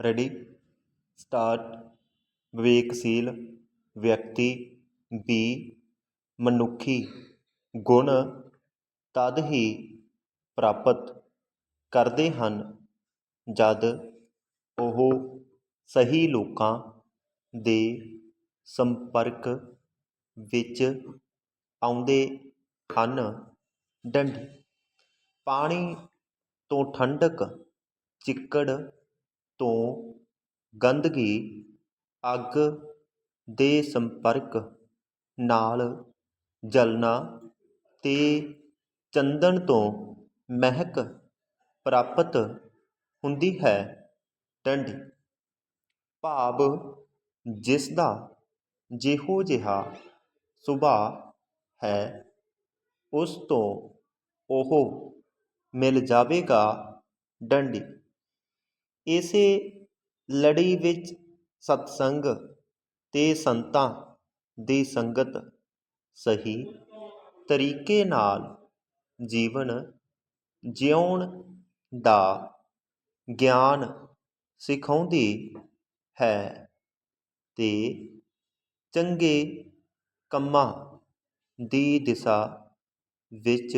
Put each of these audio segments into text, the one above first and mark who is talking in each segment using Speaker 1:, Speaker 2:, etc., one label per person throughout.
Speaker 1: Ready start ਵਿਵੇਕਸ਼ੀਲ ਵਿਅਕਤੀ B ਮਨੁੱਖੀ ਗੁਣ ਤਦ ਹੀ ਪ੍ਰਾਪਤ ਕਰਦੇ ਹਨ ਜਦ ਉਹ ਸਹੀ ਲੋਕਾਂ ਦੇ ਸੰਪਰਕ ਵਿੱਚ ਆਉਂਦੇ ਹਨ ਡੰਡੀ ਪਾਣੀ ਤੋਂ ਠੰਡਕ ਚਿੱਕੜ ਤੋਂ ਗੰਦਗੀ, ਅੱਗ ਦੇ ਸੰਪਰਕ ਨਾਲ ਜਲਣਾ ਅਤੇ ਚੰਦਨ ਤੋਂ ਮਹਿਕ ਪ੍ਰਾਪਤ ਹੁੰਦੀ ਹੈ। ਡੰਡੀ ਭਾਵ ਜਿਸ ਦਾ ਜਿਹੋ ਜਿਹਾ ਸੁਭਾਅ ਹੈ, ਉਸ ਤੋਂ ਉਹ ਮਿਲ ਜਾਵੇਗਾ। ਡੰਡੀ ਇਸੇ ਲੜੀ ਵਿੱਚ ਸਤਸੰਗ ਤੇ ਸੰਤਾਂ ਦੀ ਸੰਗਤ ਸਹੀ ਤਰੀਕੇ ਨਾਲ ਜੀਵਨ ਜਿਉਣ ਦਾ ਗਿਆਨ ਸਿਖਾਉਂਦੀ ਹੈ ਤੇ ਚੰਗੇ ਕੰਮਾਂ ਦੀ ਦਿਸ਼ਾ ਵਿੱਚ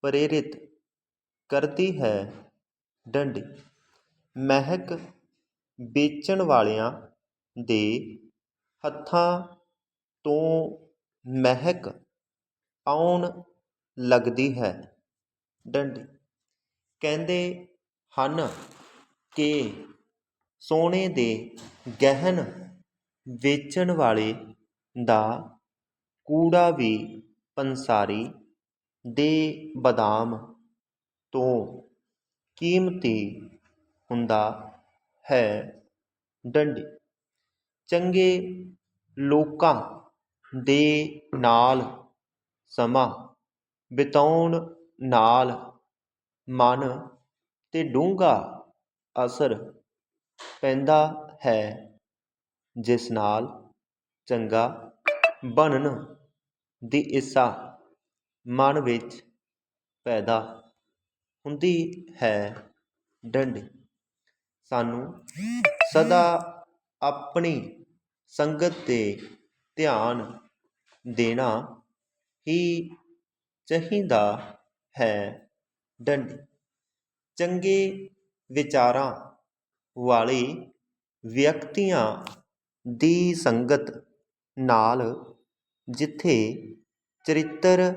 Speaker 1: ਪ੍ਰੇਰਿਤ ਕਰਦੀ ਹੈ। ਡੰਡੀ ਮਹਿਕ ਵੇਚਣ ਵਾਲਿਆਂ ਦੇ ਹੱਥਾਂ ਤੋਂ ਮਹਿਕ ਆਉਣ ਲੱਗਦੀ ਹੈ। ਡੰਡੀ ਕਹਿੰਦੇ ਹਨ ਕਿ ਸੋਨੇ ਦੇ ਗਹਿਣ ਵੇਚਣ ਵਾਲੇ ਦਾ ਕੂੜਾ ਵੀ ਪੰਸਾਰੀ ਦੇ ਬਦਾਮ ਤੋਂ ਕੀਮਤੀ ਹੁੰਦਾ ਹੈ। ਡੰਡੀ। ਚੰਗੇ ਲੋਕਾਂ ਦੇ ਨਾਲ ਸਮਾਂ ਬਿਤਾਉਣ ਨਾਲ ਮਨ ਤੇ ਡੂੰਘਾ ਅਸਰ ਪੈਂਦਾ ਹੈ, ਜਿਸ ਨਾਲ ਚੰਗਾ ਬਣਨ ਦੀ ਇੱਛਾ ਮਨ ਵਿੱਚ ਪੈਦਾ ਹੁੰਦੀ ਹੈ। ਡੰਡੀ। ਸਾਨੂੰ ਸਦਾ ਆਪਣੀ ਸੰਗਤ ਤੇ ਧਿਆਨ ਦੇਣਾ ਹੀ ਚਾਹੀਦਾ ਹੈ। ਡੰਡ। ਚੰਗੇ ਵਿਚਾਰਾਂ ਵਾਲੇ ਵਿਅਕਤੀਆਂ ਦੀ ਸੰਗਤ ਨਾਲ ਜਿੱਥੇ ਚਰਿੱਤਰ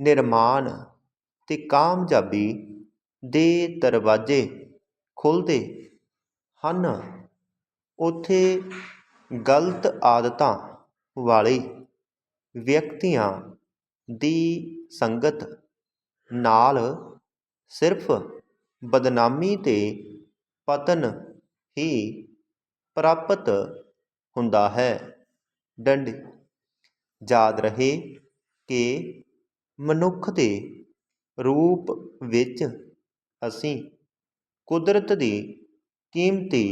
Speaker 1: ਨਿਰਮਾਣ ਅਤੇ ਕਾਮਯਾਬੀ ਦੇ ਦਰਵਾਜ਼ੇ ਖੁੱਲ੍ਹਦੇ ਹਨ। ਉੱਥੇ ਗਲਤ ਆਦਤਾਂ ਵਾਲੇ ਵਿਅਕਤੀਆਂ ਦੀ ਸੰਗਤ ਨਾਲ ਸਿਰਫ ਬਦਨਾਮੀ ਅਤੇ ਪਤਨ ਹੀ ਪ੍ਰਾਪਤ ਹੁੰਦਾ ਹੈ। ਡੰਡ, ਯਾਦ ਰਹੇ ਕਿ ਮਨੁੱਖ ਦੇ ਰੂਪ ਵਿੱਚ ਅਸੀਂ ਕੁਦਰਤ ਦੀ ਕੀਮਤੀ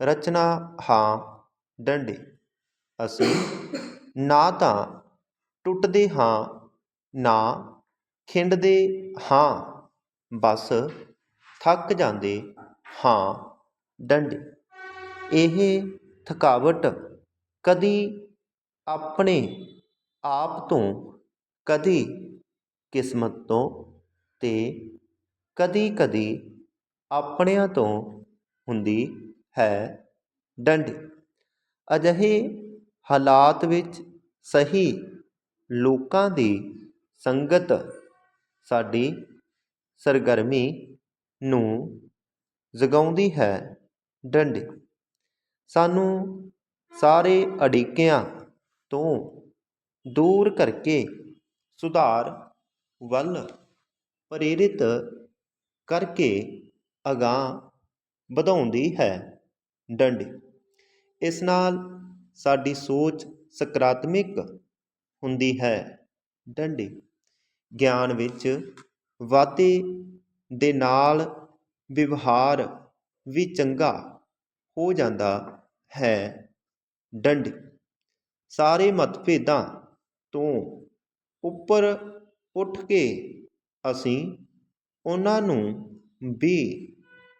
Speaker 1: ਰਚਨਾ ਹਾਂ ਡੰਡੇ। ਅਸੀਂ ਨਾ ਤਾਂ ਟੁੱਟਦੇ ਹਾਂ, ਨਾ ਖਿੰਡਦੇ ਹਾਂ, ਬਸ ਥੱਕ ਜਾਂਦੇ ਹਾਂ ਡੰਡੇ। ਇਹ ਥਕਾਵਟ ਕਦੀ ਆਪਣੇ ਆਪ ਤੋਂ, ਕਦੀ ਕਿਸਮਤ ਤੋਂ ਤੇ ਕਦੀ ਕਦੀ ਆਪਣਿਆਂ ਤੋਂ ਹੁੰਦੀ ਹੈ। ਡੰਡੀ। ਅਜਿਹੇ ਹਾਲਾਤ ਵਿੱਚ ਸਹੀ ਲੋਕਾਂ ਦੀ ਸੰਗਤ ਸਾਡੀ ਸਰਗਰਮੀ ਨੂੰ ਜਗਾਉਂਦੀ ਹੈ। ਡੰਡੀ। ਸਾਨੂੰ ਸਾਰੇ ਅੜਿੱਕਿਆਂ ਤੋਂ ਦੂਰ ਕਰਕੇ ਸੁਧਾਰ ਵੱਲ ਪ੍ਰੇਰਿਤ ਕਰਕੇ ਅਗਾਂਹ ਵਧਾਉਂਦੀ ਹੈ। ਡੰਡੀ, ਇਸ ਨਾਲ ਸਾਡੀ ਸੋਚ ਸਕਾਰਾਤਮਕ ਹੁੰਦੀ ਹੈ। ਡੰਡੀ, ਗਿਆਨ ਵਿੱਚ ਵਾਧੇ ਦੇ ਨਾਲ ਵਿਵਹਾਰ ਵੀ ਚੰਗਾ ਹੋ ਜਾਂਦਾ ਹੈ। ਡੰਡੀ, ਸਾਰੇ ਮਤਭੇਦਾਂ ਤੋਂ ਉੱਪਰ ਉੱਠ ਕੇ ਅਸੀਂ ਉਹਨਾਂ ਨੂੰ ਵੀ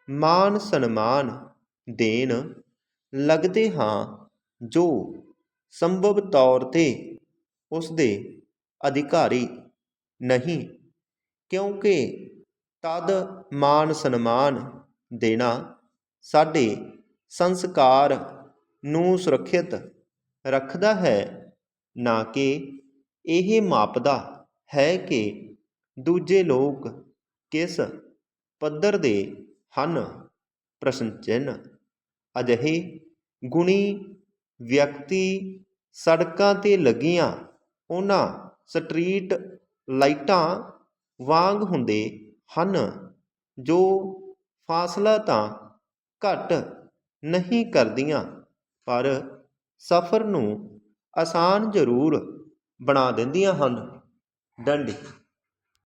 Speaker 1: ਮਾਨ ਸਨਮਾਨ ਦੇਣ ਲੱਗਦੇ ਹਾਂ ਜੋ ਸੰਭਵ ਤੌਰ ਤੇ ਉਸਦੇ ਅਧਿਕਾਰੀ ਨਹੀਂ, ਕਿਉਂਕਿ ਤਦ ਮਾਨ ਸਨਮਾਨ ਦੇਣਾ ਸਾਡੇ ਸੰਸਕਾਰ ਨੂੰ ਸੁਰੱਖਿਅਤ ਰੱਖਦਾ ਹੈ, ਨਾ ਕਿ ਇਹ ਮਾਪਦਾ ਹੈ ਕਿ ਦੂਜੇ ਲੋਕ ਕਿਸ ਪੱਧਰ ਦੇ ਹਨ। ਪ੍ਰਸ਼ਨ ਚਿੰਨ੍ਹ। ਅਜਿਹੇ ਗੁਣੀ ਵਿਅਕਤੀ ਸੜਕਾਂ ਤੇ ਲੱਗੀਆਂ, ਉਹਨਾਂ ਸਟਰੀਟ ਲਾਈਟਾਂ ਵਾਂਗ ਹੁੰਦੇ ਹਨ, ਜੋ ਫਾਸਲਾ ਤਾਂ ਘੱਟ ਨਹੀਂ ਕਰਦੀਆਂ, ਪਰ ਸਫ਼ਰ ਨੂੰ ਆਸਾਨ ਜ਼ਰੂਰ ਬਣਾ ਦਿੰਦੀਆਂ ਹਨ। ਡੰਡੀ